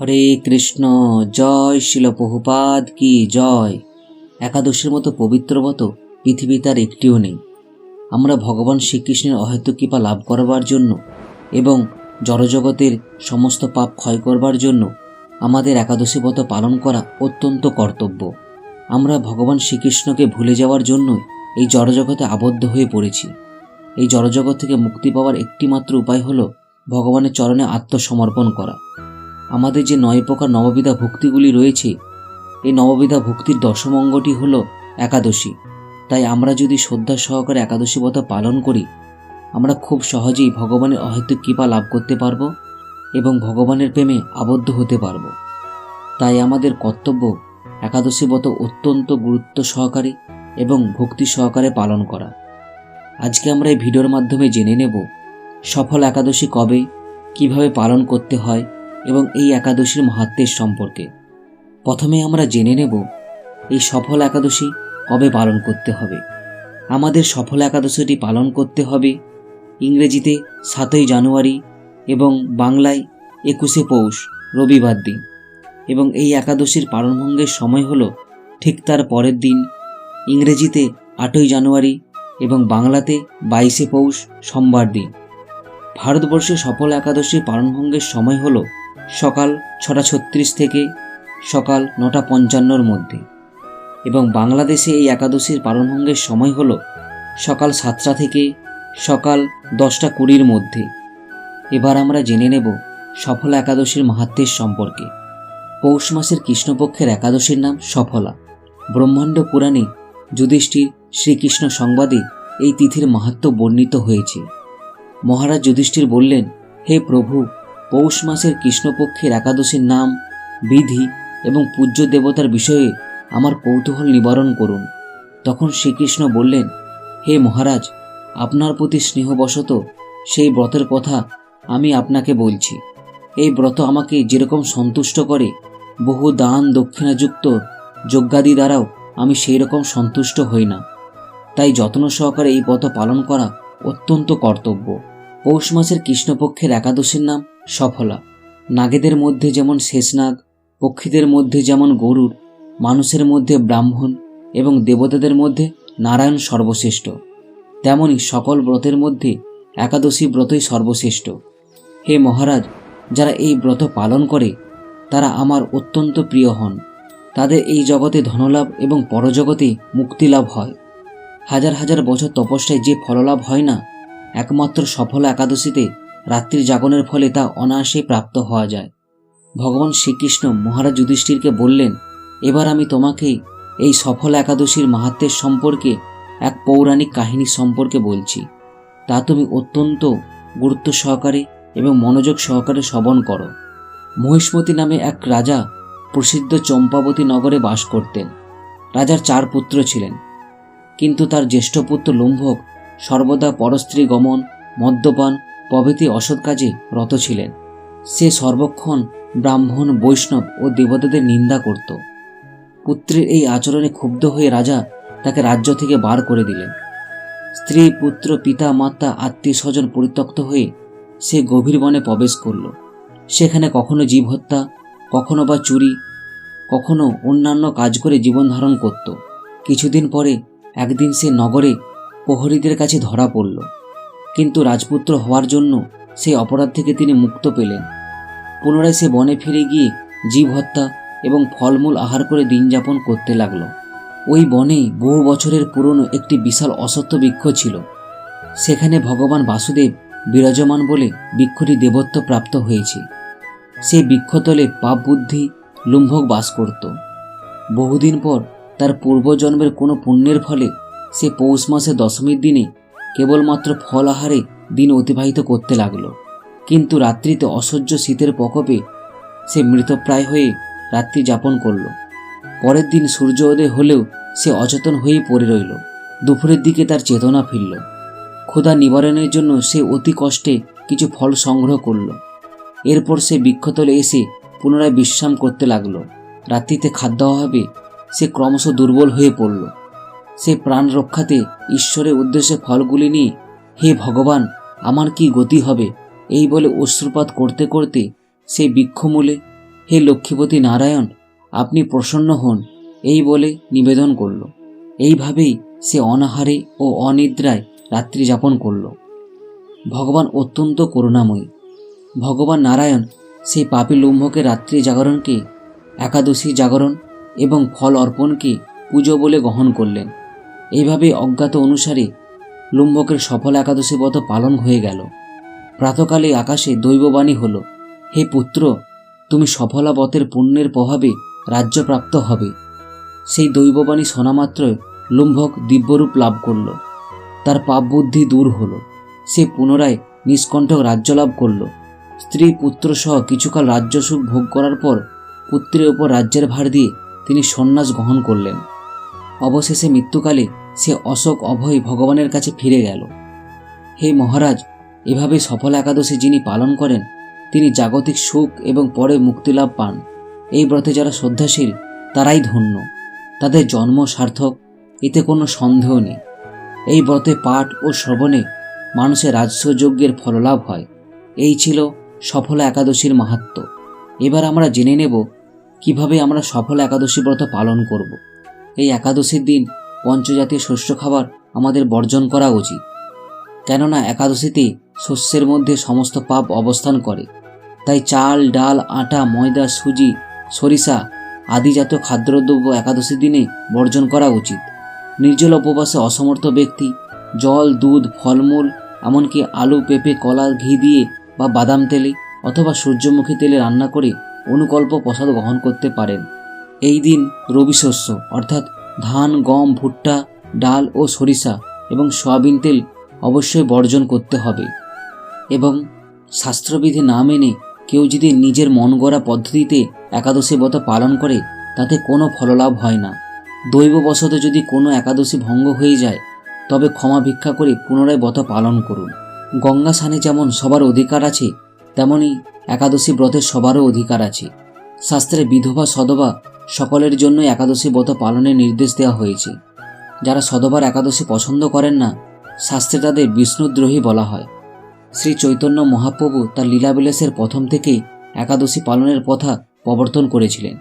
হরে কৃষ্ণ, জয় শিল বহুপাদ কি জয়। একাদশীর মতো পবিত্র মত পৃথিবীতে আর একটিও নেই। আমরা ভগবান শ্রীকৃষ্ণের অহেতু কৃপা লাভ করবার জন্য এবং জড়জগতের সমস্ত পাপ ক্ষয় করবার জন্য আমাদের একাদশী ব্রত পালন করা অত্যন্ত কর্তব্য। আমরা ভগবান শ্রীকৃষ্ণকে ভুলে যাওয়ার জন্য এই জড়জগতে আবদ্ধ হয়ে পড়েছি। এই জড়জগৎ থেকে মুক্তি পাওয়ার একটিমাত্র উপায় হলো ভগবানের চরণে আত্মসমর্পণ করা। আমাদের যে নয় প্রকার নববিধা ভক্তিগুলি রয়েছে, এই নববিধা ভক্তির দশম অঙ্গটি হল একাদশী। তাই আমরা যদি শ্রদ্ধা সহকারে একাদশী ব্রত পালন করি, আমরা খুব সহজেই ভগবানের অহেতুক কৃপা লাভ করতে পারব এবং ভগবানের প্রেমে আবদ্ধ হতে পারব। তাই আমাদের কর্তব্য একাদশী ব্রত অত্যন্ত গুরুত্ব সহকারে এবং ভক্তি সহকারে পালন করা। আজকে আমরা এই ভিডিওর মাধ্যমে জেনে নেব, সফল একাদশী কবে, কীভাবে পালন করতে হয় এবং এই একাদশীর মাহাত্ম্যের সম্পর্কে। প্রথমে আমরা জেনে নেব, এই সফল একাদশী কবে পালন করতে হবে। আমাদের সফল একাদশীটি পালন করতে হবে ইংরেজিতে সাতই জানুয়ারি এবং বাংলায় একুশে পৌষ, রবিবার দিন। এবং এই একাদশীর পালনভঙ্গের সময় হলো ঠিক তার পরের দিন, ইংরেজিতে আটই জানুয়ারি এবং বাংলাতে বাইশে পৌষ সোমবার দিন। ভারতবর্ষে সফল একাদশী পালনভঙ্গের সময় হলো সকাল ছটা ছত্রিশ থেকে সকাল নটা পঞ্চান্নর মধ্যে। এবং বাংলাদেশে এই একাদশীর পালনভঙ্গের সময় হল সকাল সাতটা থেকে সকাল দশটা কুড়ির মধ্যে। এবার আমরা জেনে নেব সফলা একাদশীর মাহাত্ম্যের সম্পর্কে। পৌষ মাসের কৃষ্ণপক্ষের একাদশীর নাম সফলা। ব্রহ্মাণ্ড পুরাণে যুধিষ্ঠির শ্রীকৃষ্ণ সংবাদে এই তিথির মাহাত্ম্য বর্ণিত হয়েছে। মহারাজ যুধিষ্ঠির বললেন, হে প্রভু পৌষ মাসের কৃষ্ণপক্ষের একাদশীর নাম, বিধি এবং পূজ্য দেবতার বিষয়ে আমার কৌতূহল নিবারণ করুন। তখন শ্রীকৃষ্ণ বললেন, হে মহারাজ, আপনার প্রতি স্নেহবশত সেই ব্রতের কথা আমি আপনাকে বলছি। এই ব্রত আমাকে যেরকম সন্তুষ্ট করে, বহু দান দক্ষিণাযুক্ত যজ্ঞাদি দ্বারাও আমি সেই রকম সন্তুষ্ট হই না। তাই যত্ন সহকারে এই ব্রত পালন করা অত্যন্ত কর্তব্য। পৌষ মাসের কৃষ্ণপক্ষের একাদশীর নাম সফলা। নাগেদের মধ্যে যেমন শেষনাগ, পক্ষীদের মধ্যে যেমন গরুর, মানুষের মধ্যে ব্রাহ্মণ এবং দেবতাদের মধ্যে নারায়ণ সর্বশ্রেষ্ঠ, তেমনি সকল ব্রতের মধ্যে একাদশী ব্রতই সর্বশ্রেষ্ঠ। হে মহারাজ, যারা এই ব্রত পালন করে, তারা আমার অত্যন্ত প্রিয় হন। তাদের এই জগতে ধনলাভ এবং পরজগতে মুক্তিলাভ হয়। হাজার হাজার বছর তপস্যায় যে ফললাভ হয় না, একমাত্র সফল একাদশীতে রাত্রির জাগরণের ফলে তা অনায়াসেই প্রাপ্ত হওয়া যায়। ভগবান শ্রীকৃষ্ণ মহারাজ যুধিষ্ঠিরকে বললেন, এবার আমি তোমাকে এই সফল একাদশীর মাহাত্মের সম্পর্কে এক পৌরাণিক কাহিনী সম্পর্কে বলছি। তা তুমি অত্যন্ত গুরুত্ব সহকারে এবং মনোযোগ সহকারে শ্রবণ করো। মহিষ্মতি নামে এক রাজা প্রসিদ্ধ চম্পাবতী নগরে বাস করতেন। রাজার চার পুত্র ছিলেন। কিন্তু তার জ্যেষ্ঠ পুত্র লুম্ভক সর্বদা পরস্ত্রী গমন মদ্যপান প্রভৃতি অসৎ কাজে রত ছিলেন। সে সর্বক্ষণ ব্রাহ্মণ, বৈষ্ণব ও দেবতাদের নিন্দা করত। পুত্রের এই আচরণে ক্ষুব্ধ হয়ে রাজা তাকে রাজ্য থেকে বার করে দিলেন। স্ত্রী, পুত্র, পিতা, মাতা, আত্মীয় স্বজন পরিত্যক্ত হয়ে সে গভীর বনে প্রবেশ করল। সেখানে কখনো জীব হত্যা, কখনো বা চুরি, কখনো অন্যান্য কাজ করে জীবন ধারণ করত। কিছুদিন পরে একদিন সে নগরে প্রহরীদের কাছে ধরা পড়ল। কিন্তু রাজপুত্র হওয়ার জন্য সেই অপরাধ থেকে তিনি মুক্ত পেলেন। পুনরায় সে বনে ফিরে গিয়ে জীব হত্যা এবং ফলমূল আহার করে দিন যাপন করতে লাগল। ওই বনে বহু বছরের পুরনো একটি বিশাল অসত্য বৃক্ষ ছিল। সেখানে ভগবান বাসুদেব বিরাজমান বলে বৃক্ষটি দেবত্ব প্রাপ্ত হয়েছে। সেই বৃক্ষতলে পাপ বুদ্ধি, লুম্ভক বাস করত। বহুদিন পর তার পূর্বজন্মের কোনো পুণ্যের ফলে সে পৌষ মাসে দশমীর দিনে কেবলমাত্র ফল আহারে দিন অতিবাহিত করতে লাগল। কিন্তু রাত্রিতে অসহ্য শীতের প্রকোপে সে মৃতপ্রায় হয়ে রাত্রি যাপন করল। পরের দিন সূর্য উদয় হলেও সে অচেতন হয়েই পড়ে রইল। দুপুরের দিকে তার চেতনা ফিরল। ক্ষুধা নিবারণের জন্য সে অতি কষ্টে কিছু ফল সংগ্রহ করল। এরপর সে বৃক্ষতলে এসে পুনরায় বিশ্রাম করতে লাগল। রাত্রিতে খাদ্য অভাবে সে ক্রমশ দুর্বল হয়ে পড়ল। সে প্রাণ রক্ষাতে ঈশ্বরের উদ্দেশ্যে ফলগুলি নিয়ে, হে ভগবান, আমার কি গতি হবে? এই বলে অশ্রুপাত করতে করতে সে বৃক্ষমূলে হে লক্ষ্মীপতি নারায়ণ, আপনি প্রসন্ন হন। এই বলে নিবেদন করল। এইভাবেই সে অনাহারে ও অনিদ্রায় রাত্রি যাপন করল। ভগবান অত্যন্ত করুণাময়ী। ভগবান নারায়ণ সেই পাপী লুম্ভকে রাত্রি জাগরণকে, একাদশী জাগরণ এবং ফল অর্পণকে পুজো বলে গ্রহণ করলেন। এইভাবে অজ্ঞাত অনুসারে লুম্ভকের সফল একাদশী ব্রত পালন হয়ে গেল। প্রাতকালে আকাশে দৈববাণী হল, হে পুত্র, তুমি সফলা ব্রতের পুণ্যের প্রভাবে রাজ্যপ্রাপ্ত হবে। সেই দৈববাণী শোনা মাত্রই লুম্ভক দিব্যরূপ লাভ করল। তার পাপ বুদ্ধি দূর হল। সে পুনরায় নিষ্কণ্ঠক রাজ্য লাভ করল। স্ত্রী পুত্র সহ কিছুকাল রাজ্যসুখ ভোগ করার পর পুত্রের ওপর রাজ্যের ভার দিয়ে তিনি সন্ন্যাস গ্রহণ করলেন। অবশেষে মৃত্যুকালে সে অশোক অভয় ভগবানের কাছে ফিরে গেল। হে মহারাজ, এভাবে সফল একাদশী যিনি পালন করেন, তিনি জাগতিক সুখ এবং পরে মুক্তিলাভ পান। এই ব্রতে যারা শ্রদ্ধাশীল, তারাই ধন্য। তাদের জন্ম সার্থক, এতে কোনো সন্দেহ নেই। এই ব্রতে পাঠ ও শ্রবণে মানুষের রাজস্বযজ্ঞের ফললাভ হয়। এই ছিল সফল একাদশীর মাহাত্ম এবার আমরা জেনে নেব কীভাবে আমরা সফল একাদশী ব্রত পালন করব। এই একাদশীর দিন পঞ্চজাতীয় শস্য খাবার আমাদের বর্জন করা উচিত। কেননা একাদশীতে শস্যের মধ্যে সমস্ত পাপ অবস্থান করে। তাই চাল, ডাল, আটা, ময়দা, সুজি, সরিষা আদি জাতীয় খাদ্যদ্রব্য একাদশীর দিনে বর্জন করা উচিত। নির্জল উপবাসে অসমর্থ ব্যক্তি জল, দুধ, ফলমূল, এমনকি আলু, পেঁপে, কলা, ঘি দিয়ে বা বাদাম তেলে অথবা সূর্যমুখী তেলে রান্না করে অনুকল্প প্রসাদ গ্রহণ করতে পারেন। এই দিন রবি শস্য, অর্থাৎ ধান, গম, ভুট্টা, ডাল ও সরিষা এবং সয়াবিন তেল অবশ্যই বর্জন করতে হবে। এবং শাস্ত্রবিধি না মেনে কেউ যদি নিজের মন গড়া পদ্ধতিতে একাদশী ব্রত পালন করে, তাতে কোনো ফললাভ হয় না। দৈববশত যদি কোনো একাদশী ভঙ্গ হয়ে যায়, তবে ক্ষমা ভিক্ষা করে পুনরায় ব্রত পালন করুন। গঙ্গা স্নানে যেমন সবার অধিকার আছে, তেমনি একাদশী ব্রতের সবারও অধিকার আছে। শাস্ত্রে বিধবা, সদবা সকলের জন্য একাদশী ব্রত পালনের নির্দেশ দেওয়া হয়েছে। যারা সদবার একাদশী পছন্দ করেন না, শাস্ত্রে তাদের বিষ্ণুদ্রোহী বলা হয়। শ্রী চৈতন্য মহাপ্রভু তার লীলাবিলাসের প্রথম থেকেই একাদশী পালনের প্রথা প্রবর্তন করেছিলেন।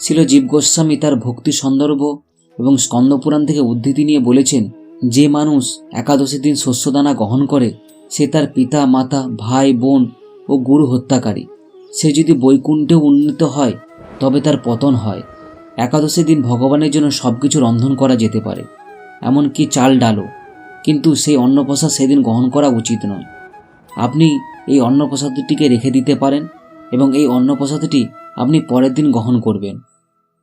ছিল জীব গোস্বামী তার ভক্তি সন্দর্ভ এবং স্কন্দপুরাণ থেকে উদ্ধৃতি নিয়ে বলেছেন, যে মানুষ একাদশী দিন শস্যদানা গ্রহণ করে, সে তার পিতা, মাতা, ভাই, বোন ও গুরু হত্যাকারী। সে যদি বৈকুণ্ঠে উন্নীত হয় তবে তার পতন হয়। একাদশী দিন ভগবানের জন্য সব কিছু রন্ধন করা যেতে পারে, এমনকি চাল ডালও। কিন্তু সেই অন্নপ্রসাদ সেদিন গ্রহণ করা উচিত নয়। আপনি এই অন্নপ্রসাদটিকে রেখে দিতে পারেন এবং এই অন্নপ্রসাদটি আপনি পরের দিন গ্রহণ করবেন।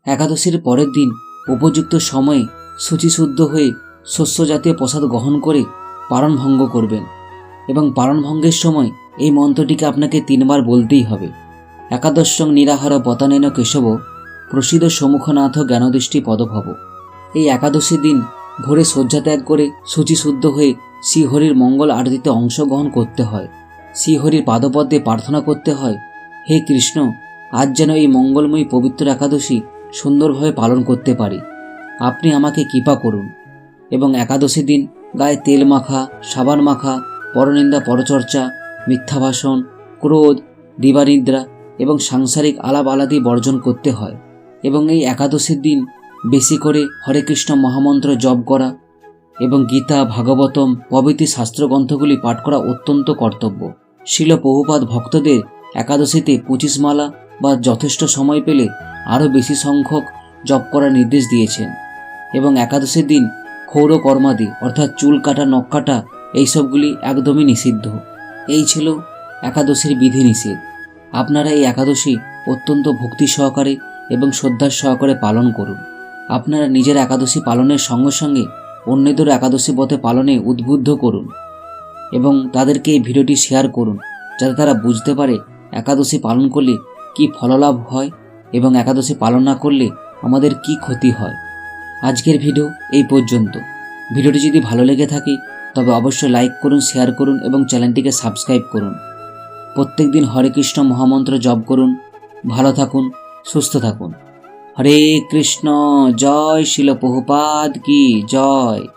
একাদশীর পরের দিন উপযুক্ত সময়ে শুচিশুদ্ধ হয়ে শস্য জাতীয় প্রসাদ গ্রহণ করে পারণ ভঙ্গ করবেন এবং পারণ ভঙ্গের সময় এই মন্ত্রটিকে আপনাকে তিনবার বলতেই হবে। একাদশং নিরাহার পতানেন কেশব, প্রসিদ্ধ সমুখনাথ জ্ঞানদৃষ্টি পদভব। এই একাদশী দিন ভোরে শয্যা ত্যাগ করে শুচিশুদ্ধ হয়ে শ্রীহরির মঙ্গল আরতিতে অংশগ্রহণ করতে হয়। শ্রীহরির পাদপদ্মে প্রার্থনা করতে হয়, হে কৃষ্ণ, আজ যেন এই মঙ্গলময়ী পবিত্র একাদশী সুন্দরভাবে পালন করতে পারি। আপনি আমাকে কৃপা করুন। এবং একাদশী দিন গায়ে তেল মাখা, সাবান মাখা, পরনিন্দা পরচর্চা মিথ্যা ভাষণ ক্রোধ, দিবানিদ্রা এবং সাংসারিক আলাপ আলাদি বর্জন করতে হয় এবং এই একাদশীর দিন বেশি করে হরে কৃষ্ণ মহামন্ত্র জপ করা এবং গীতা, ভাগবতম প্রভৃতি শাস্ত্রগ্রন্থগুলি পাঠ করা অত্যন্ত কর্তব্য। শিল বহুপাত ভক্তদের একাদশীতে পঁচিশ মালা বা যথেষ্ট সময় পেলে আরও বেশি সংখ্যক জপ করার নির্দেশ দিয়েছেন এবং একাদশীর দিন ক্ষৌর কর্মাদি অর্থাৎ চুল কাটা, নখ কাটা, এইসবগুলি একদমই নিষিদ্ধ। এই ছিল একাদশীর বিধি নিষেধ আপনারা এই একাদশী অত্যন্ত ভক্তি সহকারে এবং শ্রদ্ধার সহকারে পালন করুন। আপনারা নিজের একাদশী পালনের সঙ্গে সঙ্গে অন্যদের একাদশী পথে পালনে উদ্বুদ্ধ করুন এবং তাদেরকে এই ভিডিওটি শেয়ার করুন, যাতে তারা বুঝতে পারে একাদশী পালন করলে কি ফললাভ হয় এবং একাদশী পালন না করলে আমাদের কি ক্ষতি হয়। আজকের ভিডিও এই পর্যন্ত। ভিডিওটি যদি ভালো লেগে থাকে, তবে অবশ্যই লাইক করুন, শেয়ার করুন এবং চ্যানেলটিকে সাবস্ক্রাইব করুন। প্রত্যেক দিন হরে কৃষ্ণ মহামন্ত্র জপ করুন, ভালো থাকুন, সুস্থ থাকুন। হরে কৃষ্ণ, জয় শিল প্রভুপাদ কি জয়।